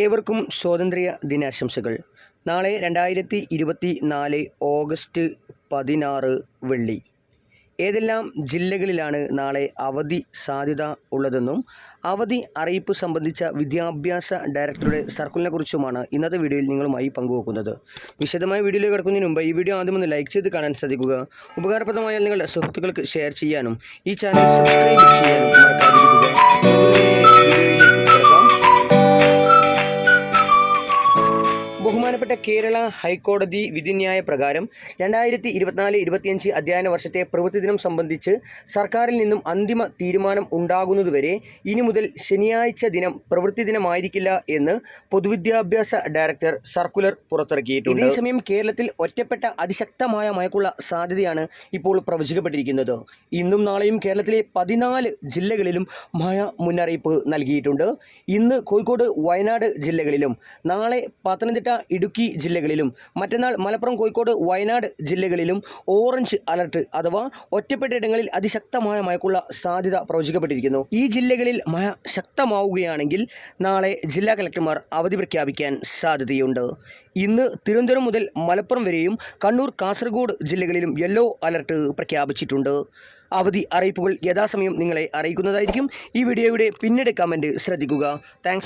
ഏവർക്കും സ്വാതന്ത്ര്യ ദിനാശംസകൾ. നാളെ രണ്ടായിരത്തി ഇരുപത്തി നാല് ഓഗസ്റ്റ് പതിനാറ് വെള്ളി. ഏതെല്ലാം ജില്ലകളിലാണ് നാളെ അവധി സാധ്യത ഉള്ളതെന്നും അവധി അറിയിപ്പ് സംബന്ധിച്ച വിദ്യാഭ്യാസ ഡയറക്ടറുടെ സർക്കിളിനെ കുറിച്ചുമാണ് ഇന്നത്തെ വീഡിയോയിൽ നിങ്ങളുമായി പങ്കുവെക്കുന്നത്. വിശദമായ വീഡിയോയിലേക്ക് കിടക്കുന്നതിന് മുമ്പ് ഈ വീഡിയോ ആദ്യം ഒന്ന് ലൈക്ക് ചെയ്ത് കാണാൻ ശ്രദ്ധിക്കുക. ഉപകാരപ്രദമായാൽ നിങ്ങളുടെ സുഹൃത്തുക്കൾക്ക് ഷെയർ ചെയ്യാനും ഈ ചാനൽ സബ്സ്ക്രൈബ് ചെയ്യാനും ബഹുമാനപ്പെട്ട കേരള ഹൈക്കോടതി വിധിന്യായ പ്രകാരം രണ്ടായിരത്തി ഇരുപത്തിനാല് ഇരുപത്തിയഞ്ച് അധ്യയന വർഷത്തെ പ്രവൃത്തി ദിനം സംബന്ധിച്ച് സർക്കാരിൽ നിന്നും അന്തിമ തീരുമാനം ഉണ്ടാകുന്നതുവരെ ഇനി മുതൽ ശനിയാഴ്ച ദിനം പ്രവൃത്തി ദിനമായിരിക്കില്ല എന്ന് പൊതുവിദ്യാഭ്യാസ ഡയറക്ടർ സർക്കുലർ പുറത്തിറക്കിയിട്ടുണ്ട്. ഇതേസമയം കേരളത്തിൽ ഒറ്റപ്പെട്ട അതിശക്തമായ മഴക്കുള്ള സാധ്യതയാണ് ഇപ്പോൾ പ്രവചിക്കപ്പെട്ടിരിക്കുന്നത്. ഇന്നും നാളെയും കേരളത്തിലെ പതിനാല് ജില്ലകളിലും മഴ മുന്നറിയിപ്പ് നൽകിയിട്ടുണ്ട്. ഇന്ന് കോഴിക്കോട് വയനാട് ജില്ലകളിലും നാളെ പത്തനംതിട്ട ഇടുക്കി ജില്ലകളിലും. മറ്റന്നാൾ മലപ്പുറം കോഴിക്കോട് വയനാട് ജില്ലകളിലും ഓറഞ്ച് അലർട്ട് അഥവാ ഒറ്റപ്പെട്ടയിടങ്ങളിൽ അതിശക്തമായ മഴക്കുള്ള സാധ്യത പ്രവചിക്കപ്പെട്ടിരിക്കുന്നു. ഈ ജില്ലകളിൽ മഴ ശക്തമാവുകയാണെങ്കിൽ നാളെ ജില്ലാ കലക്ടർമാർ അവധി പ്രഖ്യാപിക്കാൻ സാധ്യതയുണ്ട്. ഇന്ന് തിരുവനന്തപുരം മുതൽ മലപ്പുറം വരെയും കണ്ണൂർ കാസർഗോഡ് ജില്ലകളിലും യെല്ലോ അലർട്ട് പ്രഖ്യാപിച്ചിട്ടുണ്ട്. അവധി അറിയിപ്പുകൾ യഥാസമയം നിങ്ങളെ അറിയിക്കുന്നതായിരിക്കും. ഈ വീഡിയോയുടെ പിന്നീട് കമന്റ് ശ്രദ്ധിക്കുക. താങ്ക്സ്